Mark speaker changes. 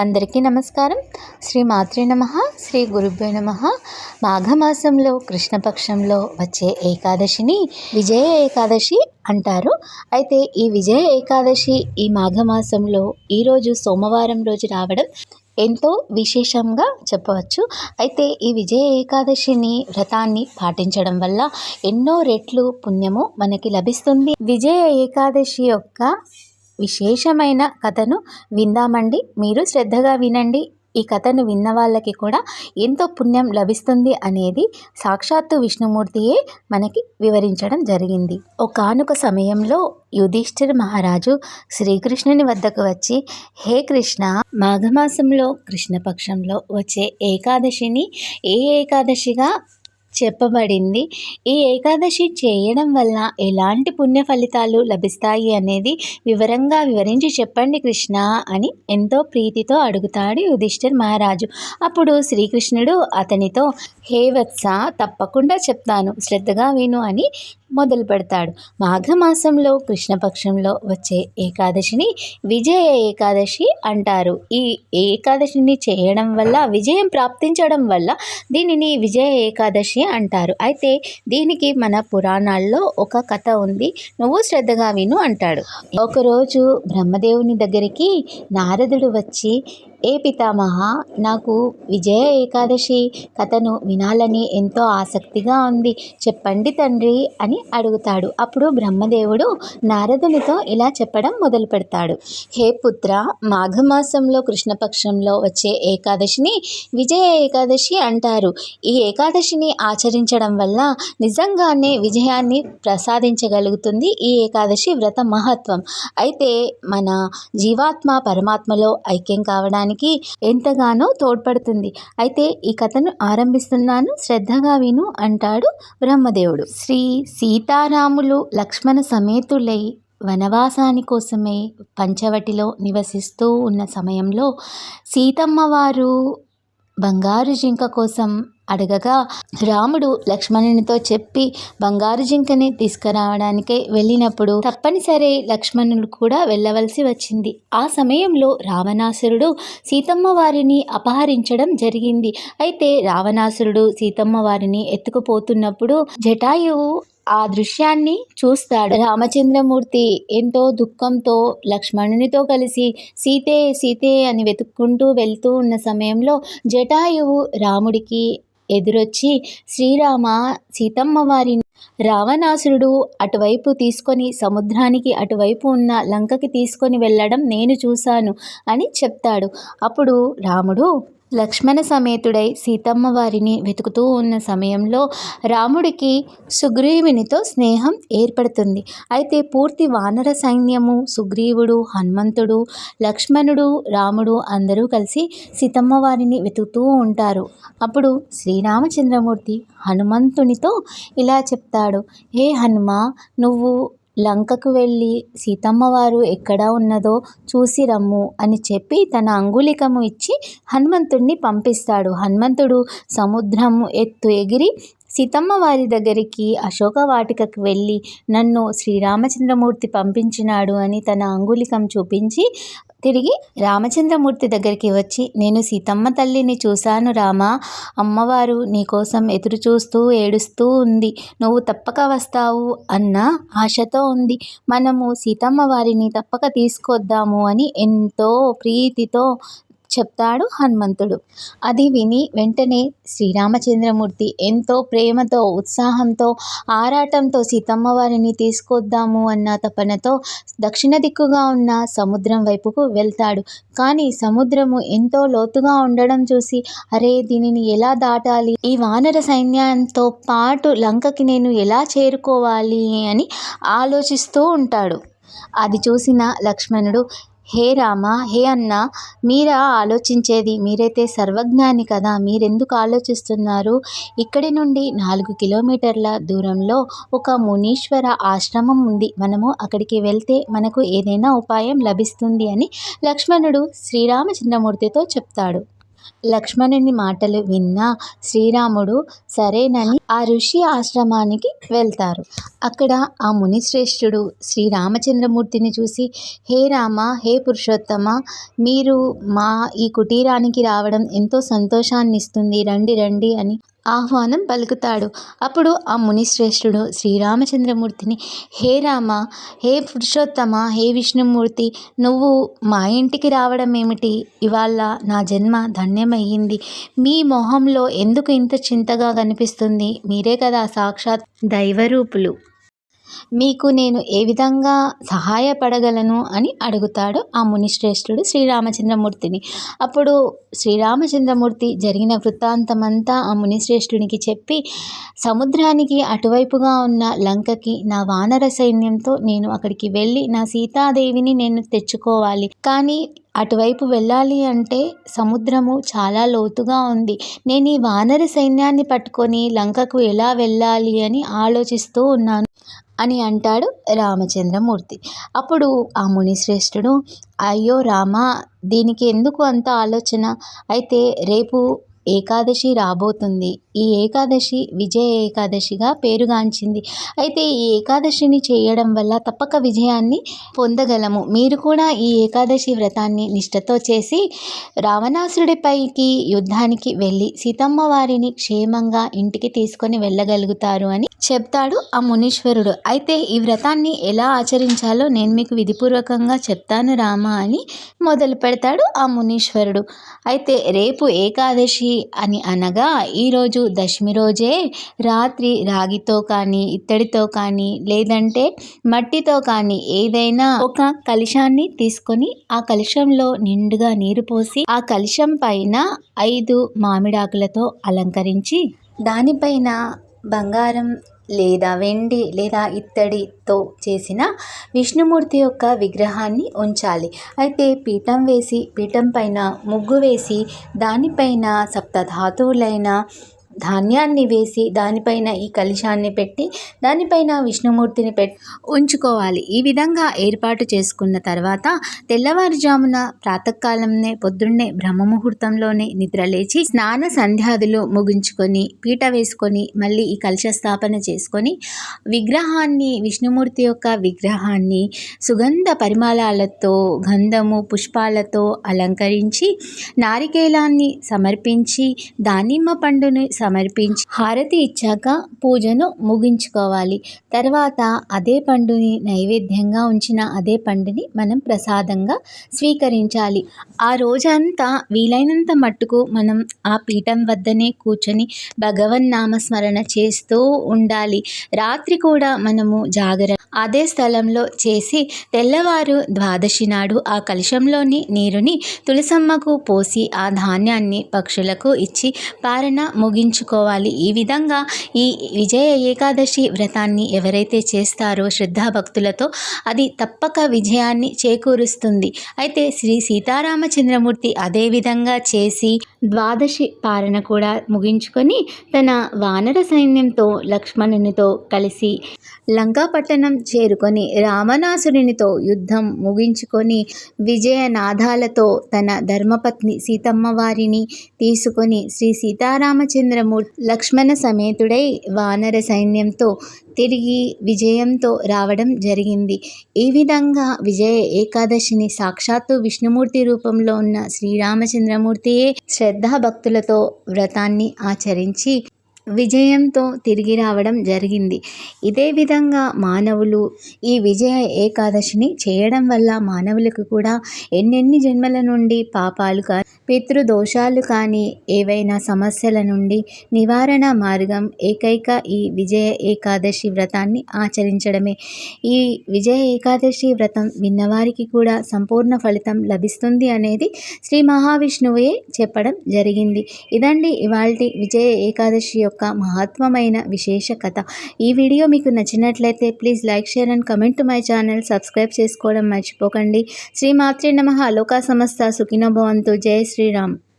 Speaker 1: అందరికీ నమస్కారం. శ్రీ మాత్రే నమ శ్రీ గురుభ్యో నమ. మాఘమాసంలో కృష్ణపక్షంలో వచ్చే ఏకాదశిని విజయ ఏకాదశి అంటారు. అయితే ఈ విజయ ఏకాదశి ఈ మాఘమాసంలో ఈరోజు సోమవారం రోజు రావడం ఎంతో విశేషంగా చెప్పవచ్చు. అయితే ఈ విజయ ఏకాదశిని వ్రతాన్ని పాటించడం వల్ల ఎన్నో రెట్లు పుణ్యము మనకి లభిస్తుంది. విజయ ఏకాదశి యొక్క విశేషమైన కథను విందామండి. మీరు శ్రద్ధగా వినండి. ఈ కథను విన్న వాళ్ళకి కూడా ఎంతో పుణ్యం లభిస్తుంది అనేది సాక్షాత్తు విష్ణుమూర్తియే మనకి వివరించడం జరిగింది. ఒకనొక సమయంలో యుధిష్ఠిర్ మహారాజు శ్రీకృష్ణుని వద్దకు వచ్చి హే కృష్ణ! మాఘమాసంలో కృష్ణపక్షంలో వచ్చే ఏకాదశిని ఏ ఏకాదశిగా చెప్పబడింది. ఈ ఏకాదశి చేయడం వల్ల ఎలాంటి పుణ్య ఫలితాలు లభిస్తాయి అనేది వివరంగా వివరించి చెప్పండి కృష్ణ అని ఎంతో ప్రీతితో అడుగుతాడు యుధిష్ఠిర్ మహారాజు. అప్పుడు శ్రీకృష్ణుడు అతనితో హే వత్స తప్పకుండా చెప్తాను. శ్రద్ధగా విను అని మొదలు పెడతాడు. మాఘమాసంలో కృష్ణపక్షంలో వచ్చే ఏకాదశిని విజయ ఏకాదశి అంటారు. ఈ ఏకాదశిని చేయడం వల్ల విజయం ప్రాప్తించడం వల్ల దీనిని విజయ ఏకాదశి అంటారు. అయితే దీనికి మన పురాణాల్లో ఒక కథ ఉంది. నువ్వు శ్రద్ధగా విను అంటాడు. ఒకరోజు బ్రహ్మదేవుని దగ్గరికి నారదుడు వచ్చి ఏ పితామహ? నాకు విజయ ఏకాదశి కథను వినాలని ఎంతో ఆసక్తిగా ఉంది. చెప్పండి తండ్రి అని అడుగుతాడు. అప్పుడు బ్రహ్మదేవుడు నారదునితో ఇలా చెప్పడం మొదలు పెడతాడు. హే పుత్ర మాఘమాసంలో కృష్ణపక్షంలో వచ్చే ఏకాదశిని విజయ ఏకాదశి అంటారు. ఈ ఏకాదశిని ఆచరించడం వల్ల నిజంగానే విజయాన్ని ప్రసాదించగలుగుతుంది ఈ ఏకాదశి వ్రత మహత్వం. అయితే మన జీవాత్మ పరమాత్మలో ఐక్యం కావడానికి ఎంతగానో తోడ్పడుతుంది. అయితే ఈ కథను ఆరంభిస్తున్నాను. శ్రద్ధగా విను అంటాడు బ్రహ్మదేవుడు. శ్రీ సీతారాములు లక్ష్మణ సమేతులై వనవాసాని కోసమే పంచవటిలో నివసిస్తూ ఉన్న సమయంలో సీతమ్మ వారు బంగారు జింక కోసం అడగగా రాముడు లక్ష్మణునితో చెప్పి బంగారు జింకని తీసుకురావడానికై వెళ్ళినప్పుడు తప్పనిసరి లక్ష్మణుడు కూడా వెళ్ళవలసి వచ్చింది. ఆ సమయంలో రావణాసురుడు సీతమ్మ వారిని అపహరించడం జరిగింది. అయితే రావణాసురుడు సీతమ్మ వారిని ఎత్తుకుపోతున్నప్పుడు జటాయువు ఆ దృశ్యాన్ని చూస్తాడు. రామచంద్రమూర్తి ఎంతో దుఃఖంతో లక్ష్మణునితో కలిసి సీతే సీతే అని వెతుక్కుంటూ వెళ్తూ ఉన్న సమయంలో జటాయువు రాముడికి ఎదురొచ్చి శ్రీరామ సీతమ్మ వారిని రావణాసురుడు అటువైపు తీసుకొని సముద్రానికి అటువైపు ఉన్న లంకకి తీసుకొని వెళ్ళడం నేను చూశాను అని చెప్తాడు. అప్పుడు రాముడు లక్ష్మణ సమేతుడై సీతమ్మ వారిని వెతుకుతూ ఉన్న సమయంలో రాముడికి సుగ్రీవునితో స్నేహం ఏర్పడుతుంది. అయితే పూర్తి వానర సైన్యము సుగ్రీవుడు హనుమంతుడు లక్ష్మణుడు రాముడు అందరూ కలిసి సీతమ్మ వారిని వెతుకుతూ ఉంటారు. అప్పుడు శ్రీరామచంద్రమూర్తి హనుమంతునితో ఇలా చెప్తాడు హే హనుమ నువ్వు లంకకు వెళ్ళి సీతమ్మవారు ఎక్కడ ఉన్నదో చూసి రమ్ము అని చెప్పి తన అంగుళికము ఇచ్చి హనుమంతుడిని పంపిస్తాడు. హనుమంతుడు సముద్రం ఎత్తు ఎగిరి సీతమ్మ వారి దగ్గరికి అశోక వాటికకు వెళ్ళి నన్ను శ్రీరామచంద్రమూర్తి పంపించినాడు అని తన అంగుళికం చూపించి తిరిగి రామచంద్రమూర్తి దగ్గరికి వచ్చి నేను సీతమ్మ తల్లిని చూశాను రామా. అమ్మవారు నీకోసం ఎదురు చూస్తూ ఏడుస్తూ ఉంది. నువ్వు తప్పక వస్తావు అన్న ఆశతో ఉంది. మనము సీతమ్మ వారిని తప్పక తీసుకొద్దాము అని ఎంతో ప్రీతితో చెప్తాడు హనుమంతుడు. అది విని వెంటనే శ్రీరామచంద్రమూర్తి ఎంతో ప్రేమతో ఉత్సాహంతో ఆరాటంతో సీతమ్మ వారిని తీసుకొద్దాము అన్న తపనతో దక్షిణ దిక్కుగా ఉన్న సముద్రం వైపుకు వెళ్తాడు. కానీ సముద్రము ఎంతో లోతుగా ఉండడం చూసి అరే దీనిని ఎలా దాటాలి? ఈ వానర సైన్యంతో పాటు లంకకి నేను ఎలా చేరుకోవాలి అని ఆలోచిస్తూ ఉంటాడు. అది చూసిన లక్ష్మణుడు హే రామ హే అన్న మీరా ఆలోచించేది? మీరైతే సర్వజ్ఞాని కదా మీరెందుకు ఆలోచిస్తున్నారు? ఇక్కడి నుండి నాలుగు కిలోమీటర్ల దూరంలో ఒక మునీశ్వర ఆశ్రమం ఉంది. మనము అక్కడికి వెళ్తే మనకు ఏదైనా ఉపాయం లభిస్తుంది అని లక్ష్మణుడు శ్రీరామచంద్రమూర్తితో చెప్తాడు. లక్ష్మణుని మాటలు విన్న శ్రీరాముడు సరేనని ఆ ఋషి ఆశ్రమానికి వెళ్తారు. అక్కడ ఆ మునిశ్రేష్ఠుడు శ్రీరామచంద్రమూర్తిని చూసి హే రామ హే పురుషోత్తమ మీరు మా ఈ కుటీరానికి రావడం ఎంతో సంతోషాన్ని ఇస్తుంది రండి రండి అని ఆహ్వానం పలుకుతాడు. అప్పుడు ఆ మునిశ్రేష్ఠుడు శ్రీరామచంద్రమూర్తిని హే రామ హే పురుషోత్తమ హే విష్ణుమూర్తి నువ్వు మా ఇంటికి రావడం ఏమిటి? ఇవాళ నా జన్మ ధన్యమయ్యింది. మీ మొహంలో ఎందుకు ఇంత చింతగా కనిపిస్తుంది? మీరే కదా సాక్షాత్ దైవరూపులు. మీకు నేను ఏ విధంగా సహాయపడగలను అని అడుగుతాడు ఆ మునిశ్రేష్ఠుడు శ్రీరామచంద్రమూర్తిని. అప్పుడు శ్రీరామచంద్రమూర్తి జరిగిన వృత్తాంతమంతా ఆ మునిశ్రేష్ఠునికి చెప్పి సముద్రానికి అటువైపుగా ఉన్న లంకకి నా వానర సైన్యంతో నేను అక్కడికి వెళ్ళి నా సీతాదేవిని నేను తెచ్చుకోవాలి. కానీ అటువైపు వెళ్ళాలి అంటే సముద్రము చాలా లోతుగా ఉంది. నేను ఈ వానర సైన్యాన్ని పట్టుకొని లంకకు ఎలా వెళ్ళాలి అని ఆలోచిస్తూ ఉన్నాను. అని అంటాడు రామచంద్రమూర్తి. అప్పుడు ఆ మునిశ్రేష్ఠుడు అయ్యో రామ దీనికి ఎందుకు అంత ఆలోచన? అయితే రేపు ఏకాదశి రాబోతుంది. ఈ ఏకాదశి విజయ ఏకాదశిగా పేరుగాంచింది. అయితే ఈ ఏకాదశిని చేయడం వల్ల తప్పక విజయాన్ని పొందగలము. మీరు కూడా ఈ ఏకాదశి వ్రతాన్ని నిష్ఠతో చేసి రావణాసుడిపైకి యుద్ధానికి వెళ్ళి సీతమ్మ వారిని క్షేమంగా ఇంటికి తీసుకొని వెళ్ళగలుగుతారు అని చెప్తాడు ఆ మునీశ్వరుడు. అయితే ఈ వ్రతాన్ని ఎలా ఆచరించాలో నేను మీకు విధిపూర్వకంగా చెప్తాను రామ అని మొదలు పెడతాడు ఆ మునీశ్వరుడు. అయితే రేపు ఏకాదశి అని అనగా ఈరోజు దశమి రోజే రాత్రి రాగితో కానీ ఇత్తడితో కానీ లేదంటే మట్టితో కానీ ఏదైనా ఒక కలశాన్ని తీసుకొని ఆ కలశంలో నిండుగా నీరు పోసి ఆ కలశం పైన ఐదు మామిడాకులతో అలంకరించి దానిపైన బంగారం లేదా వెండి లేదా ఇత్తడితో చేసిన విష్ణుమూర్తి యొక్క విగ్రహాన్ని ఉంచాలి. అయితే పీఠం వేసి పీఠం పైన ముగ్గు వేసి దానిపైన సప్తధాతువులైన ధాన్యాన్ని వేసి దానిపైన ఈ కలశాన్ని పెట్టి దానిపైన విష్ణుమూర్తిని పెట్టి ఉంచుకోవాలి. ఈ విధంగా ఏర్పాటు చేసుకున్న తర్వాత తెల్లవారుజామున ప్రాతకాలంనే పొద్దున్నే బ్రహ్మముహూర్తంలోనే నిద్రలేచి స్నాన సంధ్యాదులు ముగించుకొని పీట వేసుకొని మళ్ళీ ఈ కలశ స్థాపన చేసుకొని విగ్రహాన్ని విష్ణుమూర్తి యొక్క విగ్రహాన్ని సుగంధ పరిమళాలతో గంధము పుష్పాలతో అలంకరించి నారికేలాన్ని సమర్పించి దానిమ్మ పండుని సమర్పించి హారతి ఇచ్చాక పూజను ముగించుకోవాలి. తర్వాత అదే పండుని నైవేద్యంగా ఉంచిన అదే పండుని మనం ప్రసాదంగా స్వీకరించాలి. ఆ రోజంతా వీలైనంత మట్టుకు మనం ఆ పీఠం వద్దనే కూర్చొని భగవన్ నామస్మరణ చేస్తూ ఉండాలి. రాత్రి కూడా మనము జాగ్రత్త అదే స్థలంలో చేసి తెల్లవారు ద్వాదశి నాడు ఆ కలశంలోని నీరుని తులసమ్మకు పోసి ఆ ధాన్యాన్ని పక్షులకు ఇచ్చి పారణ ముగించుకోవాలి ఈ విధంగా ఈ విజయ ఏకాదశి వ్రతాన్ని ఎవరైతే చేస్తారో శ్రద్ధాభక్తులతో అది తప్పక విజయాన్ని చేకూరుస్తుంది. అయితే శ్రీ సీతారామచంద్రమూర్తి అదే విధంగా చేసి ద్వాదశి పాలన కూడా ముగించుకొని తన వానర సైన్యంతో లక్ష్మణునితో కలిసి లంకాపట్టణం చేరుకొని రామనాసురునితో యుద్ధం ముగించుకొని విజయనాదాలతో తన ధర్మపత్ని సీతమ్మ వారిని తీసుకొని శ్రీ సీతారామచంద్ర సీతారామచంద్రమూర్తి లక్ష్మణ సమేతుడై వానర సైన్యంతో తిరిగి విజయంతో రావడం జరిగింది. ఈ విధంగా విజయ ఏకాదశిని సాక్షాత్తు విష్ణుమూర్తి రూపంలో ఉన్న శ్రీరామచంద్రమూర్తియే శ్రద్ధాభక్తులతో వ్రతాన్ని ఆచరించి విజయంతో తిరిగి రావడం జరిగింది. ఇదే విధంగా మానవులు ఈ విజయ ఏకాదశిని చేయడం వల్ల మానవులకు కూడా ఎన్నెన్ని జన్మల నుండి పాపాలు కానీ పితృదోషాలు కానీ ఏవైనా సమస్యల నుండి నివారణ మార్గం ఏకైక ఈ విజయ ఏకాదశి వ్రతాన్ని ఆచరించడమే. ఈ విజయ ఏకాదశి వ్రతం విన్నవారికి కూడా సంపూర్ణ ఫలితం లభిస్తుంది అనేది శ్రీ మహావిష్ణువే చెప్పడం జరిగింది. ఇదండి ఇవాళ విజయ ఏకాదశి యొక్క మహత్వమైన విశేష కథ. ఈ వీడియో మీకు నచ్చినట్లయితే please like share and comment to my channel. Subscribe చేసుకోవడం మర్చిపోకండి. శ్రీ మాతృ నమ. అలోకా సమస్త సుఖినో భవంతు. జయ శ్రీరామ్.